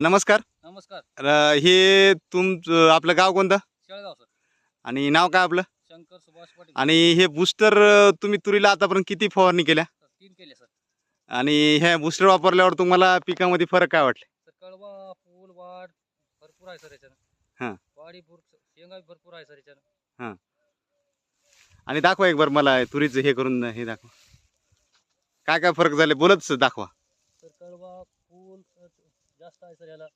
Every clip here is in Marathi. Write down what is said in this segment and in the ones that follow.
नमस्कार. नमस्कार. र- हे तुमचं आपलं गाव कोणतं? शेळगाव सर. आणि नाव काय आपलं? शंकर सुभाष पाटील. आणि हे बूस्टर तुम्ही तुरीला आतापर्यंत किती फवारणी केल्या? सर, तीन केले सर. आणि ह्या बूस्टर वापरल्यावर तुम्हाला पिकामध्ये फरक काय वाटले? सर कळवा वाढ भरपूर आहे सर हा. याच्यानं वाढी भर शेंगा बी भरपूर आहे सर याच्यानं. आणि दाखवा एक बरं मला तुरीचं हे करून हे दाखवा. काय काय फरक झाले? बोलत दाखवा. सर कळवा फूल जास्त आहे सर याला.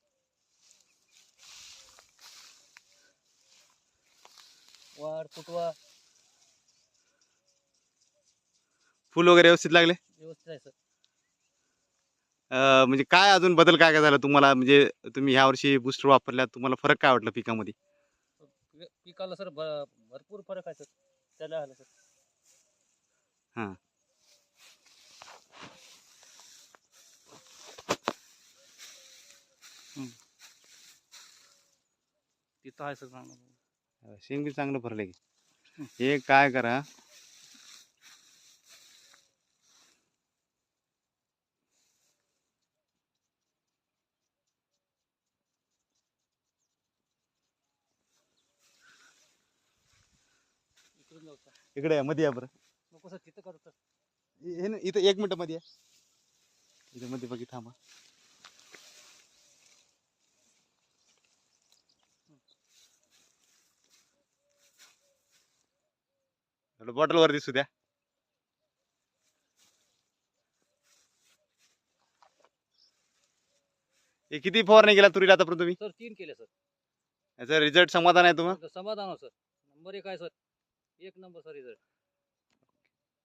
वाढ फुटवा फुल वगैरे व्यवस्थित लागले? व्यवस्थित आहे सर. अं, म्हणजे काय अजून बदल काय काय झाला तुम्हाला? म्हणजे तुम्ही ह्या वर्षी बूस्टर वापरल्या तुम्हाला फरक काय वाटला पिकामध्ये? पि- पिकाला सर भ- भरपूर फरक आहे सर. त्याला आलं सर. तिथं आहे सर चांगलं शेंग बी चांगलं भरले की. हे काय करा? इकडून जाऊ सर इकडे या, मध्ये या बरं. नको सर तिथं करू हे ना इथं एक मिनिट मध्ये या. इथं मध्ये थांबा. बॉटल वर दिसू द्या. हे किती फवारणी केला तुरीला आतापर्यंत तुम्ही? सर तीन केले सर. याचा रिझल्ट समाधान आहे तुम्हाला समाधान हो सर. नंबर एक आहे सर. एक नंबर सर रिझल्ट